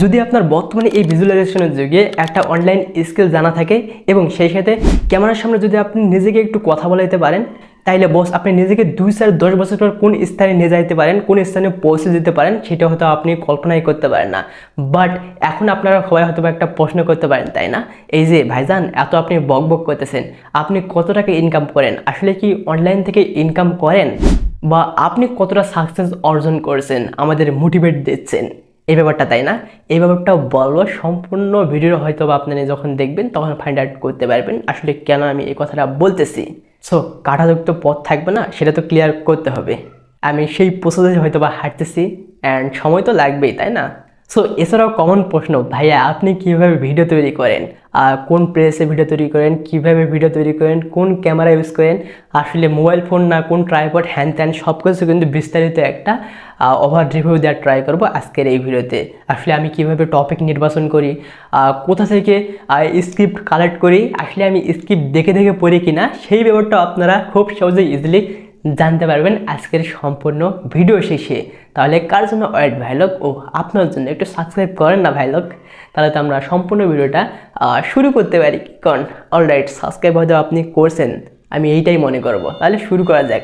যদি আপনার বর্তমানে এই ভিজুয়ালাইজেশনের যুগে একটা অনলাইন স্কিল জানা থাকে এবং সেই সাথে ক্যামেরার সামনে যদি আপনি নিজেকে একটু কথা বলাইতে পারেন, তাইলে বস আপনি নিজেকে দুই চার দশ বছর পর কোন স্থানে নিয়ে যাইতে পারেন, কোন স্থানে পৌঁছে দিতে পারেন, সেটা হয়তো আপনি কল্পনাই করতে পারেন না। বাট এখন আপনারা সবাই হয়তো একটা প্রশ্ন করতে পারেন, তাই না? এই যে, ভাইজান, এত আপনি বক বক করতেছেন, আপনি কত টাকা ইনকাম করেন? আসলে কি অনলাইন থেকে ইনকাম করেন? বা আপনি কতটা সাকসেস অর্জন করেছেন? আমাদের মোটিভেট দিচ্ছেন। এই ব্যাপারটা তাই না? এই ব্যাপারটা বলব, সম্পূর্ণ ভিডিও হয়তো বা আপনারা যখন দেখবেন তখন ফাইন্ড আউট করতে পারবেন, আসলে কেন আমি এই কথাটা বলতেছি। সো কাঁটাযুক্ত পথ থাকবে না, সেটা তো ক্লিয়ার করতে হবে। আমি সেই প্রসেসে হয়তো বা হাঁটতেছি অ্যান্ড সময় তো লাগবেই, তাই না? সো এছাড়াও কমন প্রশ্ন, ভাইয়া আপনি কীভাবে ভিডিও তৈরি করেন? আর কোন প্লেসে ভিডিও তৈরি করেন? কীভাবে ভিডিও তৈরি করেন? কোন ক্যামেরা ইউজ করেন? আসলে মোবাইল ফোন না, কোন ট্রাইপড হ্যান ত্যান সব কিছু কিন্তু বিস্তারিত একটা ওভার রিভিউ দেওয়ার ট্রাই করব আজকের এই ভিডিওতে আসলে আমি কীভাবে টপিক নির্বাচন করি? কোথা থেকে স্ক্রিপ্ট কালেক্ট করি? আসলে আমি স্ক্রিপ্ট দেখে দেখে পড়ি কিনা? সেই ব্যাপারটা আপনারা খুব সহজে ইজিলি জানতে পারবেন আজকের সম্পূর্ণ ভিডিও শেষে। তাহলে কার জন্য ওয়েট ভাইলক ও, আপনার জন্য। একটু সাবস্ক্রাইব করেন না ভাইলক তাহলে তো আমরা সম্পূর্ণ ভিডিওটা শুরু করতে পারি। কারণ অলরাইট সাবস্ক্রাইব হয়তো আপনি করছেন। আমি এইটাই মনে করব। তাহলে শুরু করা যাক।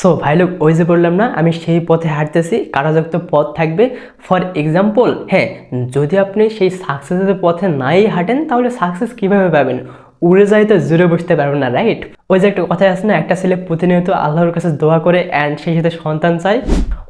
সো ভাইলোক ওই যে বললাম না, আমি সেই পথে হাঁটতেছি। কারাযুক্ত পথ থাকবে। ফর এক্সাম্পল হ্যাঁ যদি আপনি সেই সাকসেসের পথে নাই হাঁটেন, তাহলে সাকসেস কীভাবে পাবেন? উড়ে যাই তো জুড়ে বসতে পারবেন না রাইট ওই যে একটা কথা আছে না, একটা ছেলে প্রতিনিয়ত আল্লাহর কাছে দোয়া করে অ্যান্ড সেই সাথে সন্তান চায়।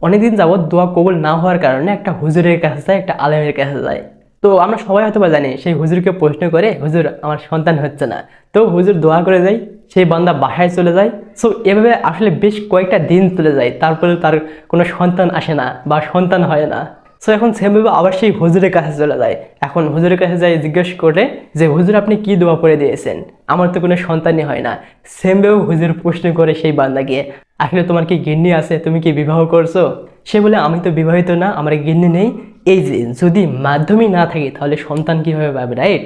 অনেকদিন যাবৎ দোয়া কবুল না হওয়ার কারণে একটা হুজুরের কাছে যায়, একটা আলেমের কাছে যায়। তো আমরা সবাই হয়তো বা জানি, সেই হুজুরকে প্রশ্ন করে, হুজুর, আমার সন্তান হচ্ছে না। তো হুজুর দোয়া করে যায়, সেই বান্দা বাসায় চলে যায়। সো এভাবে আসলে বেশ কয়েকটা দিন চলে যায় তারপরে তার কোনো সন্তান আসে না বা সন্তান হয় না। সো এখন সেমভাবে আবার সেই হুজুরের কাছে চলে যায়। এখন হুজুরের কাছে যাই জিজ্ঞেস করে যে, হুজুর, আপনি কি দোয়া পড়ে দিয়েছেন? আমার তো কোনো সন্তানই হয় না। সেম সেমভাবে হুজুর প্রশ্ন করে সেই বান্দাকে, আসলে তোমার কি গিন্নি আছে? তুমি কি বিবাহ করছ? সে বলে, আমি তো বিবাহিত না, আমার গিন্নি নেই। এই যে, যদি মাধ্যমই না থাকে, তাহলে সন্তান কীভাবে পাবে রাইট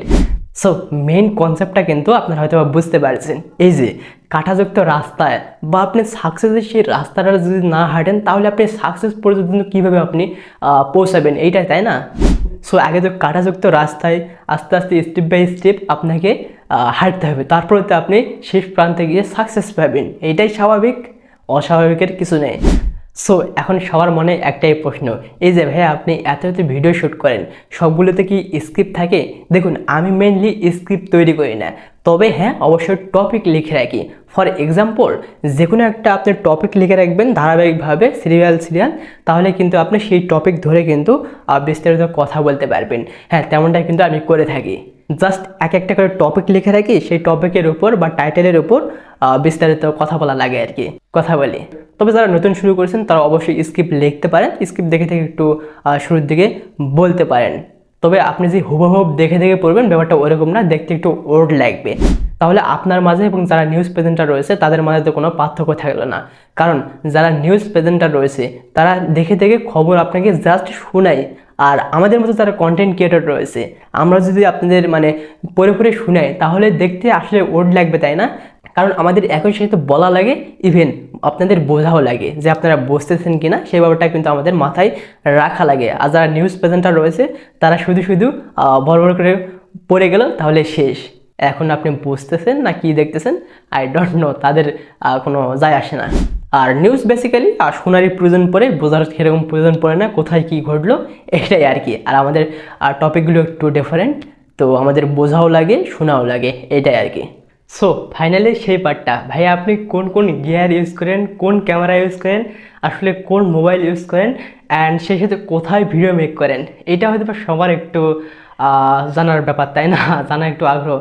সো মেইন কনসেপ্টটা কিন্তু আপনারা হয়তো বুঝতে পারছেন। এই যে কাঠাযুক্ত রাস্তায় বা আপনি সাকসেসের সেই রাস্তাটা যদি না হাঁটেন, তাহলে আপনি সাকসেস পর্যন্ত কীভাবে আপনি পৌঁছাবেন? এইটাই, তাই না? সো আগে তো কাটাযুক্ত রাস্তায় আস্তে আস্তে স্টেপ বাই স্টেপ আপনাকে হাঁটতে হবে। তারপরে তো আপনি শেষ প্রান্তে গিয়ে সাকসেস পাবেন। এইটাই স্বাভাবিক। অস্বাভাবিকের কিছু নেই। সো এখন সবার মনে একটাই প্রশ্ন, এই যে ভাইয়া আপনি এত এত ভিডিও শ্যুট করেন, সবগুলোতে কি স্ক্রিপ্ট থাকে? দেখুন, আমি মেনলি স্ক্রিপ্ট তৈরি করি না। তবে হ্যাঁ অবশ্যই টপিক লিখে রাখি। ফর এক্সাম্পল যে কোনো একটা আপনি টপিক লিখে রাখবেন ধারাবাহিকভাবে সিরিয়াল সিরিয়াল তাহলে কিন্তু আপনি সেই টপিক ধরে কিন্তু বিস্তারিত কথা বলতে পারবেন। হ্যাঁ তেমনটাই কিন্তু আমি করে থাকি। জাস্ট এক একটা করে টপিক লিখে রাখি, সেই টপিকের উপর বা টাইটেলের উপর বিস্তারিত কথা বলা লাগে আর কি, কথা বলি। তবে যারা নতুন শুরু করেছেন, তারা অবশ্যই স্ক্রিপ্ট লিখতে পারেন স্ক্রিপ্ট দেখে থেকে একটু শুরুর দিকে বলতে পারেন। তবে আপনি যে হুবহুব দেখে দেখে পড়বেন, ব্যাপারটা ওরকম না, দেখতে একটু ওল্ড লাগবে। তাহলে আপনার মাঝে এবং যারা নিউজ প্রেজেন্টার রয়েছে, তাদের মাঝে তো কোনো পার্থক্য থাকল না। কারণ যারা নিউজ প্রেজেন্টার রয়েছে, তারা দেখে দেখে খবর আপনাকে জাস্ট শোনায়। আর আমাদের মতো যারা কন্টেন্ট ক্রিয়েটর রয়েছে, আমরা যদি আপনাদের মানে পরে পরে শুনাই, তাহলে দেখতে আসলে ওড লাগবে, তাই না? কারণ আমাদের একই সাথে বলা লাগে ইভেন আপনাদের বোঝাও লাগে যে আপনারা বুঝতেছেন কি না সেই ব্যাপারটা কিন্তু আমাদের মাথায় রাখা লাগে। আর যারা নিউজ প্রেজেন্টার রয়েছে, তারা শুধু শুধু বড় বড় করে পড়ে গেল, তাহলে শেষ। এখন আপনি বুঝতেছেন না কি দেখতেছেন? আই ডোন্ট নো তাদের কোনো যায় আসে না। আর নিউজ বেসিক্যালি আর শোনারই প্রয়োজন পড়ে, বোঝার সেরকম প্রয়োজন পড়ে না, কোথায় কি ঘটলো, এটাই আর কি। আর আমাদের, আর টপিকগুলো একটু ডিফারেন্ট তো আমাদের বোঝাও লাগে, শোনাও লাগে, এটাই আর কি। সো ফাইনালি সেই পার্টটা ভাই, আপনি কোন কোন গিয়ার ইউজ করেন, কোন ক্যামেরা ইউজ করেন, আসলে কোন মোবাইল ইউজ করেন অ্যান্ড সেই সাথে কোথায় ভিডিও মেক করেন, এটা হয়তো সবার একটু জানার ব্যাপার, তাই না? জানা একটু আগ্রহ।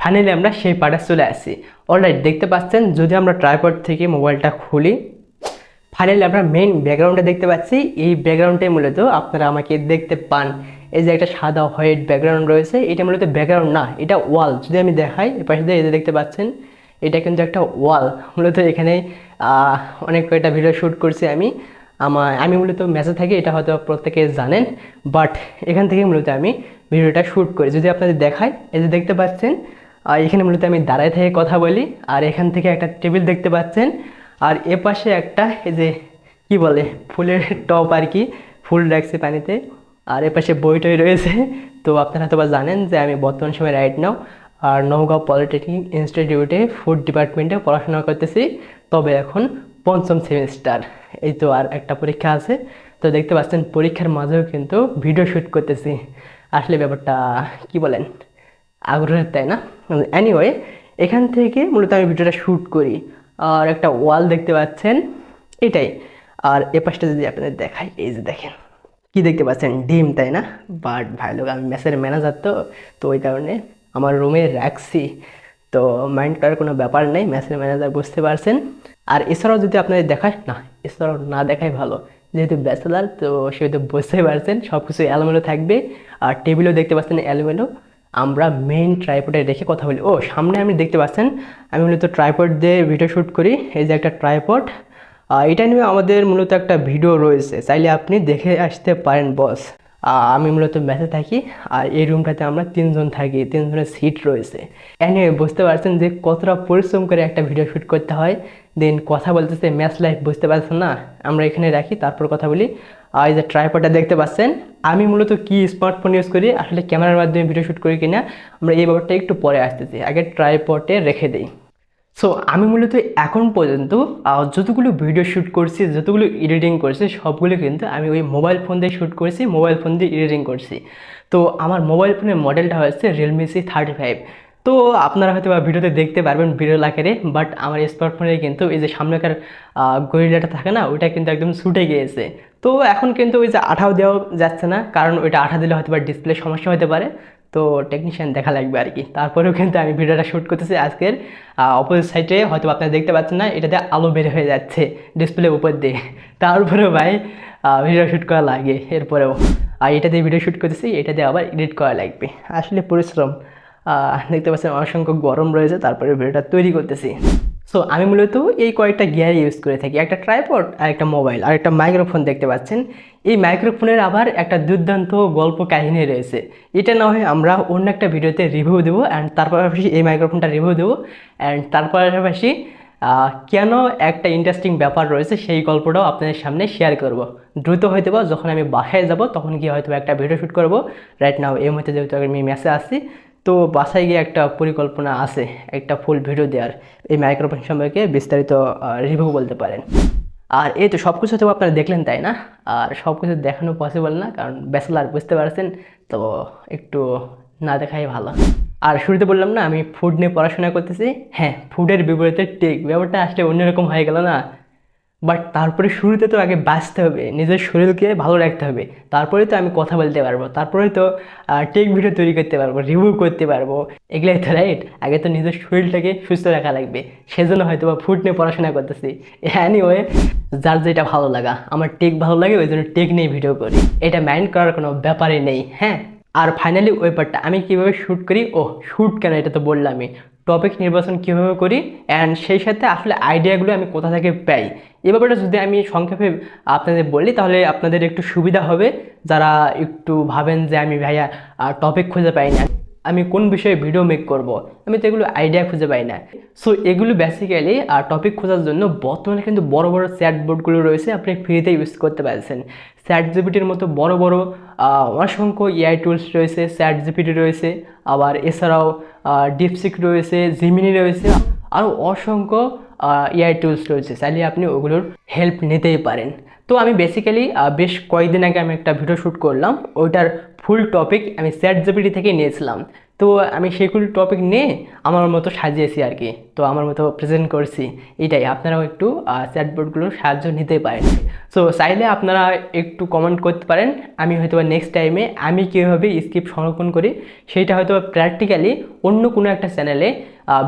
ফাইনালি আমরা সেই পার্টে চলে আসি। অলরাইট দেখতে পাচ্ছেন, যদি আমরা ট্রাইপড থেকে মোবাইলটা খুলি ফাইনালি আমরা মেইন ব্যাকগ্রাউন্ডে দেখতে পাচ্ছি। এই ব্যাকগ্রাউন্ডে মূলত আপনারা আমাকে দেখতে পান। এই যে একটা সাদা হোয়াইট ব্যাকগ্রাউন্ড রয়েছে, এটা মূলত ব্যাকগ্রাউন্ড না, এটা ওয়াল যদি আমি দেখাই এ পাশে দিয়ে দেখতে পাচ্ছেন, এটা কিন্তু একটা ওয়াল মূলত এখানে অনেক কয়েকটা ভিডিও শ্যুট করছি আমি। আমার আমি মূলত ম্যাচে থাকি, এটা হয়তো প্রত্যেকে জানেন। বাট এখান থেকে মূলত আমি ভিডিওটা শ্যুট করি। যদি আপনাদের দেখাই এই যে দেখতে পাচ্ছেন আর এখানে মূলত আমি দাঁড়ায় থেকে কথা বলি, আর এখান থেকে একটা টেবিল দেখতে পাচ্ছেন। আর এ পাশে একটা এই যে, কি বলে, ফুলের টপ আর কি, ফুল রাখছে পানিতে। আর এ পাশে বইটই রয়েছে। তো আপনারা বা জানেন যে আমি বর্তমান সময় রাইট নাও আর নওগাঁও পলিটেকনিক ইনস্টিটিউটে ফুড ডিপার্টমেন্টে পড়াশোনা করতেছি। তবে এখন পঞ্চম সেমিস্টার এই তো আর একটা পরীক্ষা আছে। তো দেখতে পাচ্ছেন, পরীক্ষার মাঝেও কিন্তু ভিডিও শ্যুট করতেছি। আসলে ব্যাপারটা কি বলেন? আগ্রহের তাই না? অ্যানিওয়ে এখান থেকে মূলত আমি ভিডিওটা শ্যুট করি। আর একটা ওয়াল দেখতে পাচ্ছেন, এটাই। আর এ পাশটা যদি আপনাদের দেখাই, এই যে দেখেন, কি দেখতে পাচ্ছেন? ডিম, তাই না? বাট ভাই লোক, আমি মেসের ম্যানেজার তো তো ওই কারণে আমার রুমে রাখছি। তো মাইন্ড করার কোনো ব্যাপার নেই মেসের ম্যানেজার বুঝতে পারছেন। আর এছাড়াও যদি আপনাদের দেখায়, না, এছাড়াও না দেখাই ভালো। যেহেতু ব্যাচেলার তো সেহেতু বুঝতেই পারছেন সব কিছু এলোমেলো থাকবে। আর টেবিলও দেখতে পাচ্ছেন এলোমেলো। আমরা মেইন ট্রাইপডে রেখে কথা বলি। ও, সামনে আপনি দেখতে পাচ্ছেন, আমি মূলত ট্রাইপড দিয়ে ভিডিও শ্যুট করি। এই যে একটা ট্রাইপড এটা নিয়ে আমাদের মূলত একটা ভিডিও রয়েছে। চাইলে আপনি দেখে আসতে পারেন বস আমি মূলত ম্যাচে থাকি, আর এই রুমটাতে আমরা তিনজন থাকি, তিনজনের সিট রয়েছে। এনে বুঝতে পারছেন যে কতটা পরিশ্রম করে একটা ভিডিও শ্যুট করতে হয়। দেন কথা বলতেছে ম্যাচ লাইফ বুঝতে পারছেন না? আমরা এখানে রাখি, তারপর কথা বলি। আর এই যে ট্রাইপডটা দেখতে পাচ্ছেন, আমি মূলত কি স্মার্টফোন ইউজ করি, আসলে ক্যামেরার মাধ্যমে ভিডিও শ্যুট করি কিনা, আমরা এই ব্যাপারটা একটু পরে আসতেছি। আগে ট্রাইপটে রেখে দিই। সো আমি মূলত এখন পর্যন্ত যতগুলো ভিডিও শ্যুট করছি, যতগুলো এডিটিং করছি, সবগুলো কিন্তু আমি ওই মোবাইল ফোন দিয়ে শ্যুট করেছি মোবাইল ফোন দিয়ে এডিটিং করছি। তো, আমার মোবাইল ফোনের মডেলটা হচ্ছে রিয়েলমি সি থার্টি ফাইভ তো আপনারা হয়তো বা ভিডিওতে দেখতে পারবেন বিরল আকারে বাট আমার স্মার্টফোনে কিন্তু এই যে সামনেকার গরিলাটা থাকে না, ওইটা কিন্তু একদম ছুটে গিয়েছে। তো এখন কিন্তু ওই যে আঠাও দেওয়া যাচ্ছে না, কারণ ওইটা আঠা দিলে হয়তো বা ডিসপ্লে সমস্যা হতে পারে। তো টেকনিশিয়ান দেখা লাগবে আর কি তারপরেও কিন্তু আমি ভিডিওটা শ্যুট করতেছি আজকের অপোজিট সাইডে হয়তো আপনারা দেখতে পাচ্ছেন না, এটাতে আলো বের হয়ে যাচ্ছে ডিসপ্লে উপর দিয়ে। তারপরেও ভাই ভিডিও শ্যুট করা লাগে, এরপরেও। আর এটা দিয়ে ভিডিও শ্যুট করতেছি এটা দিয়ে আবার এডিট করা লাগবে। আসলে পরিশ্রম। দেখতে পাচ্ছেন অসংখ্য গরম রয়েছে, তারপরে ভিডিওটা তৈরি করতেছি। সো আমি মূলত এই কয়েকটা গিয়ার ইউজ করে থাকি, একটা ট্রাইপড আর একটা মোবাইল আর একটা মাইক্রোফোন দেখতে পাচ্ছেন। এই মাইক্রোফোনের আবার একটা দুর্দান্ত গল্প কাহিনী রয়েছে। এটা না হয় আমরা অন্য একটা ভিডিওতে রিভিউ দেবো অ্যান্ড তার পাশাপাশি এই মাইক্রোফোনটা রিভিউ দেবো অ্যান্ড তার পাশাপাশি কেন একটা ইন্টারেস্টিং ব্যাপার রয়েছে সেই গল্পটাও আপনাদের সামনে শেয়ার করব। দ্রুত হয়তো বা যখন আমি বাসায় যাব তখন গিয়ে হয়তো একটা ভিডিও শ্যুট করব। রাইট নাও এই মুহূর্তে যেহেতু আমি মেসে আসছি তো বাসায় গিয়ে একটা পরিকল্পনা আছে, একটা ফুল ভিডিও দেওয়ার এই মাইক্রোফোন সম্পর্কে বিস্তারিত রিভিউ বলতে পারেন। আর এই তো সব কিছু তো আপনারা দেখলেন, তাই না? আর সব কিছু দেখানো পসিবল না, কারণ ব্যাচেলার বুঝতে পারছেন, তো একটু না দেখাই ভালো। আর শুরুতে বললাম না, আমি ফুড নিয়ে পড়াশোনা করতেছি। হ্যাঁ ফুডের বিপরীতে টেক, ব্যাপারটা আসলে অন্যরকম হয়ে গেল না। বাট তারপরে শুরুতে তো আগে বাঁচতে হবে, নিজের শরীরকে ভালো রাখতে হবে। তারপরে তো আমি কথা বলতে পারব তারপরে তো টেক ভিডিও তৈরি করতে পারব রিভিউ করতে পারব। এগুলাই তো রাইট আগে তো নিজের শরীরটাকে সুস্থ রাখা লাগবে। সেজন্য হয়তো বা ফুড নিয়ে পড়াশোনা করতেছি। অ্যানিওয়ে যার যেটা ভালো লাগা, আমার টেক ভালো লাগে, ওই জন্য টেক নিয়ে ভিডিও করি। এটা মাইন্ড করার কোনো ব্যাপারই নেই হ্যাঁ? আর ফাইনালি ওই পার্টটা আমি কীভাবে শ্যুট করি? ও শ্যুট কেন? এটা তো বললামই। টপিক নির্বাচন কীভাবে করি? অ্যান্ড সেই সাথে আসলে আইডিয়াগুলো আমি কোথা থেকে পাই? এ ব্যাপারটা যদি আমি সংক্ষেপে আপনাদের বলি, তাহলে আপনাদের একটু সুবিধা হবে। যারা একটু ভাবেন যে আমি ভাইয়া টপিক খুঁজে পাই না। আমি কোন বিষয়ে ভিডিও মেক করব? আমি তো এগুলো আইডিয়া খুঁজে পাই না। সো এগুলো বেসিক্যালি আর টপিক খোঁজার জন্য বর্তমানে কিন্তু বড় বড় চ্যাট বোর্ডগুলো রয়েছে, আপনি ফ্রিতে ইউজ করতে পারছেন। চ্যাট জিপিটির মতো বড় বড় অসংখ্য এআই টুলস রয়েছে চ্যাট জিপিটি রয়েছে, আবার এছাড়াও ডিপসিক রয়েছে জিমিনি রয়েছে আরও অসংখ্য এআই টুলস রয়েছে। চাইলে আপনি ওগুলোর হেল্প নিতেই পারেন। তো আমি বেসিক্যালি বেশ কয়েকদিন আগে আমি একটা ভিডিও শ্যুট করলাম, ওইটার ফুল টপিক আমি চ্যাট জিপিটি থেকে নিয়েছিলাম। তো আমি সেগুলো টপিক নিয়ে আমার মতো সাজিয়েছি আর কি। তো আমার মতো প্রেজেন্ট করছি। এটাই, আপনারাও একটু চ্যাটবোর্ডগুলোর সাহায্য নিতে পারেন। সো চাইলে আপনারা একটু কমেন্ট করতে পারেন। আমি হয়তো নেক্সট টাইমে আমি কীভাবে স্ক্রিপ্ট সংরক্ষণ করি, সেইটা হয়তো প্র্যাকটিক্যালি অন্য কোনো একটা চ্যানেলে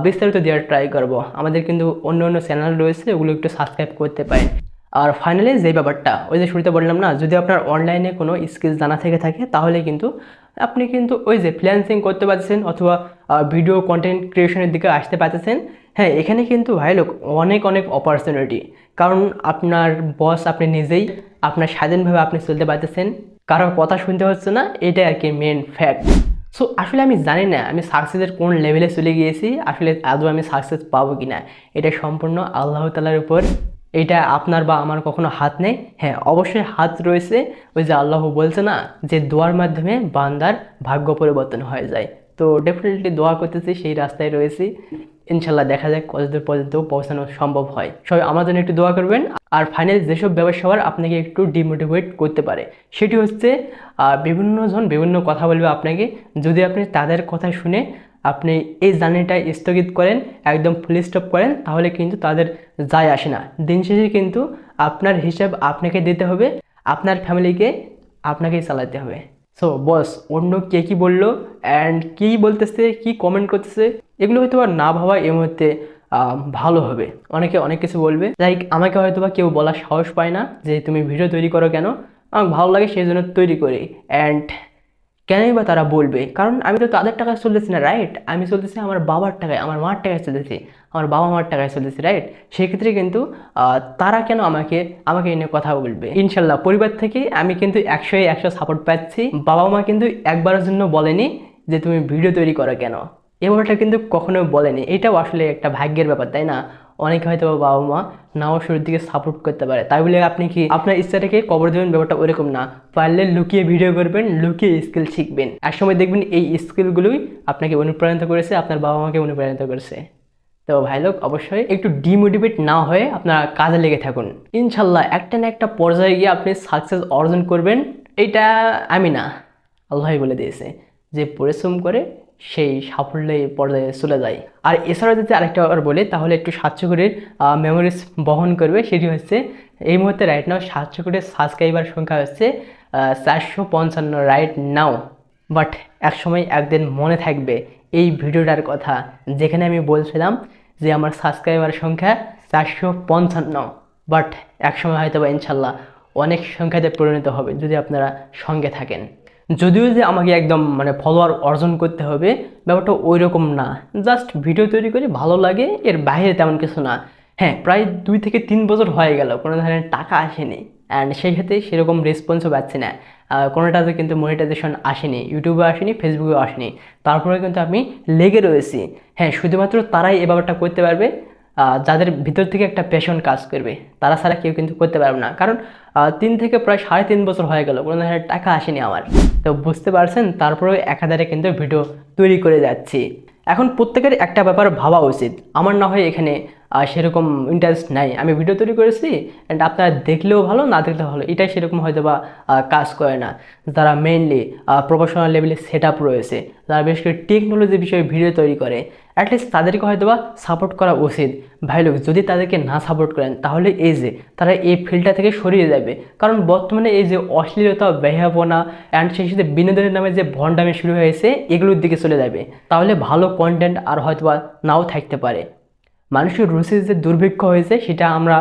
বিস্তারিত দেওয়ার ট্রাই করব। আমাদের কিন্তু অন্য অন্য চ্যানেল রয়েছে, ওগুলো একটু সাবস্ক্রাইব করতে পারেন। আর ফাইনালি যে ব্যাপারটা, ওই যে শুরুতে বললাম না, যদি আপনার অনলাইনে কোনো স্কিল জানা থেকে থাকে, তাহলে কিন্তু আপনি কিন্তু ওই যে ফ্রিল্যান্সিং করতে পারতেছেন অথবা ভিডিও কন্টেন্ট ক্রিয়েশনের দিকে আসতে পারতেছেন। হ্যাঁ এখানে কিন্তু ভাই লোক অনেক অনেক অপরচুনিটি কারণ আপনার বস আপনি নিজেই, আপনার স্বাধীনভাবে আপনি চলতে পারতেছেন। কারোর কথা শুনতে হচ্ছে না, এটাই আর কি মেন ফ্যাক্ট সো আসলে আমি জানি না, আমি সাকসেসের কোন লেভেলে চলে গিয়েছি, আসলে আদৌ আমি সাকসেস পাবো কি না এটা সম্পূর্ণ আল্লাহ তালার উপর এটা আপনার বা আমার কখনো হাত নেই? হ্যাঁ অবশ্যই হাত রয়েছে। ওই যে আল্লাহ বলছে না যে দোয়ার মাধ্যমে বান্দার ভাগ্য পরিবর্তন হয়ে যায়। তো ডেফিনেটলি দোয়া করতেছি, সেই রাস্তায় রয়েছি। ইনশাল্লাহ দেখা যাক কতদূর পর্যন্ত পৌঁছানো সম্ভব হয়। সবাই আমার জন্য একটু দোয়া করবেন। আর ফাইনাল যেসব ব্যবসার আপনাকে একটু ডিমোটিভেট করতে পারে, সেটি হচ্ছে বিভিন্নজন বিভিন্ন কথা বলবে আপনাকে। যদি আপনি তাদের কথা শুনে আপনি এই জার্নিটা স্থগিত করেন, একদম ফুল স্টপ করেন, তাহলে কিন্তু তাদের যায় আসে না। দিন শেষে কিন্তু আপনার হিসাব আপনাকে দিতে হবে, আপনার ফ্যামিলিকে আপনাকেই চালাতে হবে। সো বস অন্য কে কী বলল অ্যান্ড কী বলতেছে, কি কমেন্ট করতেছে, এগুলো হয়তো বা না ভাবা এই মুহূর্তে ভালো হবে। অনেকে অনেক কিছু বলবে। লাইক আমাকে হয়তো বা কেউ বলার সাহস পায় না যে তুমি ভিডিও তৈরি করো কেন। আমার ভালো লাগে সেই জন্য তৈরি করি। অ্যান্ড কেনই বা তারা বলবে? কারণ আমি তো তাদের টাকায় চলতেছি না রাইট আমি চলতেছি আমার বাবার টাকায়, আমার মার টাকায় চলতেছি, আমার বাবা মার টাকায় চলতেছি রাইট সেক্ষেত্রে কিন্তু তারা কেন আমাকে আমাকে এনে কথা বলবে? ইনশাল্লাহ, পরিবার থেকে আমি কিন্তু একশোয় একশো সাপোর্ট পাচ্ছি। বাবা মা কিন্তু একবারের জন্য বলেনি যে তুমি ভিডিও তৈরি করো কেন? এ কিন্তু কখনো বলেনি। এটাও আসলে একটা ভাগ্যের ব্যাপার, তাই না? অনেকে হয়তো বাবা মা নাও শুরুর দিকে সাপোর্ট করতে পারে। তাই বলে আপনি কি আপনার ইচ্ছাটাকে কবর দেবেন? ব্যাপারটা ওরকম না। পারলে লুকিয়ে ভিডিও করবেন, লুকিয়ে স্কিল শিখবেন। একসময় দেখবেন এই স্কিলগুলোই আপনাকে অনুপ্রাণিত করেছে, আপনার বাবা মাকে অনুপ্রাণিত করেছে। তো ভাই লোক, অবশ্যই একটু ডিমোটিভেট না হয়ে আপনারা কাজে লেগে থাকুন। ইনশাল্লাহ একটা না একটা পর্যায়ে গিয়ে আপনি সাকসেস অর্জন করবেন এটা আমি না, আল্লাহই বলে দিয়েছে। যে পরিশ্রম করে সেই সাফল্যের পর্যায়ে চলে যায়। আর এছাড়াও যদি আরেকটা বলি, তাহলে একটু সাতশো কোটির মেমোরিজ বহন করবে, সেটি হচ্ছে এই মুহূর্তে রাইট নাও সাতশো কোটির সাবস্ক্রাইবার সংখ্যা হচ্ছে চারশো পঞ্চান্ন রাইট নাও বাট একসময় একদিন মনে থাকবে এই ভিডিওটার কথা, যেখানে আমি বলছিলাম যে আমার সাবস্ক্রাইবার সংখ্যা চারশো পঞ্চান্ন। বাট একসময় হয়তো বা ইনশাল্লাহ অনেক সংখ্যাতে পরিণত হবে, যদি আপনারা সঙ্গে থাকেন। যদিও যে আমাকে একদম মানে ফলোয়ার অর্জন করতে হবে, ব্যাপারটা ওই রকম না। জাস্ট ভিডিও তৈরি করে, ভালো লাগে, এর বাইরে তেমন কিছু না। হ্যাঁ প্রায় দুই থেকে তিন বছর হয়ে গেল, কোনো ধরনের টাকা আসেনি। অ্যান্ড সেই ক্ষেত্রে সেরকম রেসপন্সও পাচ্ছি না। কোনোটাতে কিন্তু মনিটাইজেশন আসেনি ইউটিউবে আসেনি ফেসবুকেও আসেনি। তারপরে কিন্তু আমি লেগে রয়েছি। হ্যাঁ শুধুমাত্র তারাই এই ব্যাপারটা করতে পারবে। যাদের ভিতর থেকে একটা প্যাশন কাজ করবে, তারা ছাড়া কেউ কিন্তু করতে পারবে না। কারণ তিন থেকে প্রায় সাড়ে তিন বছর হয়ে গেল, কোনো ধরনের টাকা আসেনি আমার। তো বুঝতে পারছেন, তারপরেও একাধারে কিন্তু ভিডিও তৈরি করে যাচ্ছি। এখন প্রত্যেকের একটা ব্যাপার ভাবা উচিত। আমার না হয় এখানে সেরকম ইন্টারেস্ট নাই। আমি ভিডিও তৈরি করেছি অ্যান্ড আপনারা দেখলেও ভালো, না দেখলেও ভালো, এটাই সেরকম হয়তো বা কাজ করে না। যারা মেনলি প্রফেশনাল লেভেলে সেট আপ রয়েছে, যারা বেশ করে টেকনোলজি বিষয়ে ভিডিও তৈরি করে অ্যাটলিস্ট তাদেরকে হয়তো বা সাপোর্ট করা উচিত। ভাই লোক, যদি তাদেরকে না সাপোর্ট করেন, তাহলে এই যে, তারা এই ফিল্ডটা থেকে সরিয়ে যাবে। কারণ বর্তমানে এই যে অশ্লীলতা ব্যয়াপনা অ্যান্ড সেই সাথে বিনোদনের নামে যে ভণ্ডামি শুরু হয়েছে, এগুলোর দিকে চলে যাবে। তাহলে ভালো কন্টেন্ট আর হয়তো বা নাও থাকতে পারে। মানুষের রুচির যে দুর্ভিক্ষ হয়েছে সেটা আমরা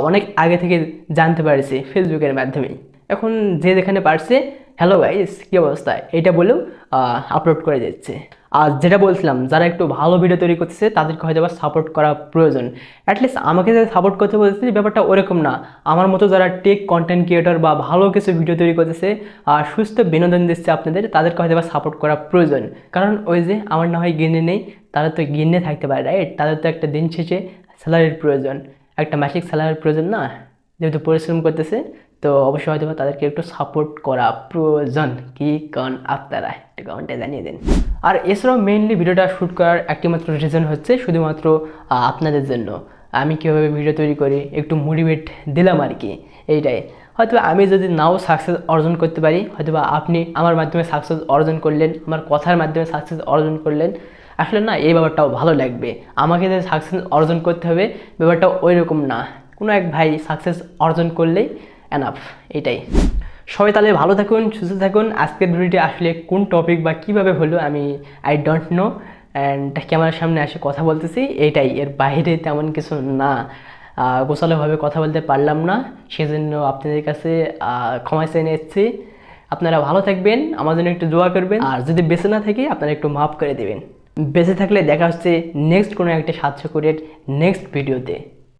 অনেক আগে থেকে জানতে পারছি ফেসবুকের মাধ্যমে এখন যে যেখানে পারছে হ্যালো গাইস কী অবস্থা? এটা বলেও আপলোড করে দিচ্ছে। আর যেটা বলছিলাম, যারা একটু ভালো ভিডিও তৈরি করতেছে, তাদেরকে হয়তো বা সাপোর্ট করা প্রয়োজন। অ্যাটলিস্ট আমাকে যে সাপোর্ট করতে বলতেছে, ব্যাপারটা ওরকম না। আমার মতো যারা টেক কন্টেন্ট ক্রিয়েটর বা ভালো কিছু ভিডিও তৈরি করতেছে আর সুস্থ বিনোদন দিচ্ছে আপনাদের, তাদেরকে হয়তো বা সাপোর্ট করা প্রয়োজন। কারণ ওই যে আমার না হয় গিনে নেই, তারা তো গিনে থাকতে পারে রাইট তাদের তো একটা দিন শেষে স্যালারির প্রয়োজন। একটা মাসিক স্যালারির প্রয়োজন না? যেহেতু পরিশ্রম করতেছে তো অবশ্যই হয়তো তাদেরকে একটু সাপোর্ট করা প্রয়োজন। কি কারণ আপনারা? একটু কমেন্টে জানিয়ে দিন। আর এছাড়াও মেইনলি ভিডিওটা শ্যুট করার একটি মাত্র রিজন হচ্ছে শুধুমাত্র আপনাদের জন্য। আমি কীভাবে ভিডিও তৈরি করি, একটু মোটিভেট দিলাম আর কি এইটাই। হয়তো আমি যদি নাও সাকসেস অর্জন করতে পারি হয়তো আপনি আমার মাধ্যমে সাকসেস অর্জন করলেন, আমার কথার মাধ্যমে সাকসেস অর্জন করলেন, আসলে না, এই ব্যাপারটাও ভালো লাগবে। আমাকে যে সাকসেস অর্জন করতে হবে, ব্যাপারটা ওই রকম না। কোনো এক ভাই সাকসেস অর্জন করলেই এনাফ এটাই। সবাই তাহলে ভালো থাকুন, সুস্থ থাকুন। আজকের ভিডিওটি আসলে কোন টপিক বা কীভাবে হলো আমি আই ডোন্ট নো অ্যান্ড ক্যামেরার সামনে এসে কথা বলতেছি এইটাই এর বাইরে তেমন কিছু না। গোছালোভাবে কথা বলতে পারলাম না। সেজন্য আপনাদের কাছে ক্ষমা চেয়ে নিচ্ছি। আপনারা ভালো থাকবেন, আমার জন্য একটু দোয়া করবেন। আর যদি বেঁচে না থাকি, আপনারা একটু মাফ করে দেবেন। বেঁচে থাকলে দেখা হচ্ছে নেক্সট কোনো একটা সাতশো কোটির নেক্সট ভিডিওতে